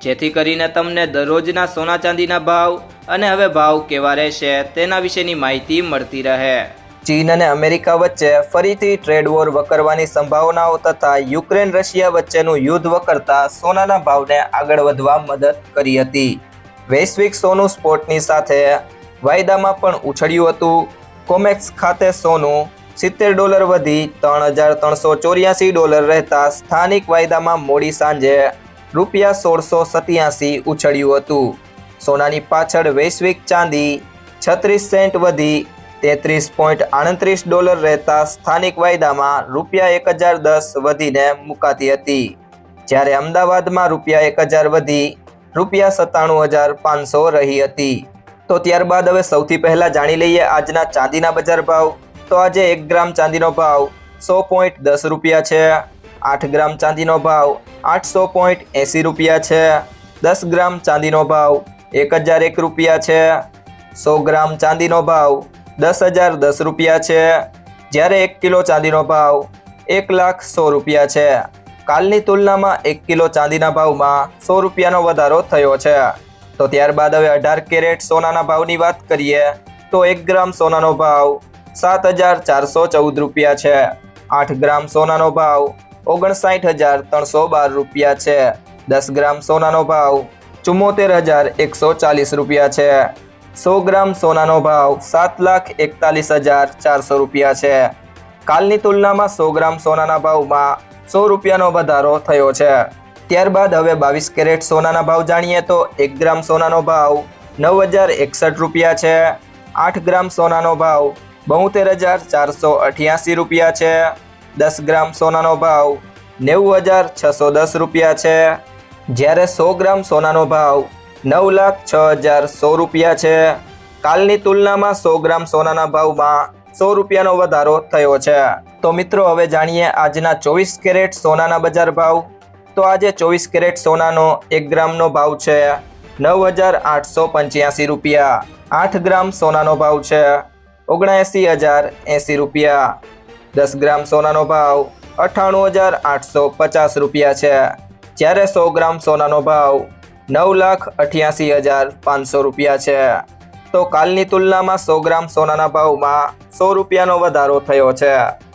જેથી કરીને તમને દરરોજના સોના ચાંદીના ભાવ અને હવે ભાવ કેવા રહેશે તેના વિશેની માહિતી મળતી રહે. ચીન અને અમેરિકા વચ્ચે ફરીથી ટ્રેડ વોર વકરવાની સંભાવનાઓ તથા યુક્રેન રશિયા વચ્ચેનું યુદ્ધ વકરતા સોનાના ભાવને આગળ વધવા મદદ કરી હતી. વૈશ્વિક સોનું સ્પોટની સાથે વાયદામાં પણ ઉછળ્યું હતું. કોમેક્સ ખાતે સોનું સિત્તેર ડોલર વધી ત્રણ હજાર ત્રણસો ચોર્યાસી ડોલર રહેતા સ્થાનિક વાયદામાં મોડી સાંજે રૂપિયા સોળસો સત્યાસી ઉછળ્યું હતું. સોનાની પાછળ વૈશ્વિક ચાંદી છત્રીસ સેન્ટ વધી, તેત્રીસ પોઈન્ટ આડત્રીસ ડોલર રહેતા સ્થાનિક વાયદામાં રૂપિયા એક હજાર દસ વધીને મુકાતી હતી. જ્યારે અમદાવાદમાં રૂપિયા એક હજાર વધી, રૂપિયા સત્તાણું હજાર પાંચસો રહી હતી. તો ત્યારબાદ હવે સૌથી પહેલાં જાણી લઈએ આજના ચાંદીના બજાર ભાવ. તો આજે એક ગ્રામ ચાંદીનો ભાવ સો પોઈન્ટ દસ રૂપિયા છે. આઠ ગ્રામ ચાંદીનો ભાવ આઠસો પોઈન્ટ એંસી રૂપિયા છે. દસ ગ્રામ ચાંદીનો ભાવ એક હજાર એક રૂપિયા છે. સો ગ્રામ ચાંદીનો ભાવ દસ હજાર દસ રૂપિયા છે. જ્યારે એક કિલો ચાંદીનો ભાવ એક લાખ સો રૂપિયા છે. કાલની તુલનામાં એક કિલો ચાંદીના ભાવમાં સો રૂપિયાનો વધારો થયો છે. તો ત્યારબાદ હવે અઢાર કેરેટ સોનાના ભાવની વાત કરીએ, તો એક ગ્રામ સોનાનો ભાવ સાત હજાર ચારસો ચૌદ રૂપિયા છે. આઠ ગ્રામ સોનાનો ભાવ ઓગણસાઠ હજાર ત્રણસો બાર રૂપિયા છે. દસ ગ્રામ સોનાનો ભાવ ચુમ્મોતેર હજાર એકસો ચાલીસ રૂપિયા છે. સો ગ્રામ સોનાનો ભાવ સાત લાખ એકતાલીસ હજાર ચારસો રૂપિયા છે. કાલની તુલનામાં સો ગ્રામ સોનાના ભાવમાં સો રૂપિયાનો વધારો થયો છે. ત્યારબાદ હવે બાવીસ કેરેટ સોનાના ભાવ જાણીએ તો એક ગ્રામ સોનાનો ભાવ નવ હજાર એકસઠ રૂપિયા છે. આઠ ગ્રામ સોનાનો ભાવ બોતેર હજાર ચારસો અઠ્યાસી રૂપિયા છે. દસ ગ્રામ સોનાનો ભાવ નેવું હજાર છસો દસ રૂપિયા છે. જ્યારે સો ગ્રામ સોનાનો ભાવ નવ લાખ છ હજાર સો રૂપિયા છે. કાલની તુલનામાં સો ગ્રામ સોનાના ભાવમાં સો રૂપિયાનો વધારો થયો છે. તો મિત્રો, હવે જાણીએ આજના ચોવીસ કેરેટ સોનાના બજાર ભાવ. તો આજે ચોવીસ કેરેટ સોનાનો એક ગ્રામનો ભાવ છે નવ હજાર આઠસો પંચ્યાસી રૂપિયા. આઠ ગ્રામ સોનાનો ભાવ છે ઓગણએંસી હજાર એંસી રૂપિયા. દસ ગ્રામ સોનાનો ભાવ અઠ્ઠાણું હજાર આઠસો પચાસ રૂપિયા છે. જ્યારે સો ગ્રામ સોનાનો ભાવ નવ લાખ અઠ્યાસી હજાર પાંચસો રૂપિયા છે. તો કાલની તુલનામાં સો ગ્રામ સોનાના ભાવમાં સો રૂપિયાનો વધારો થયો છે.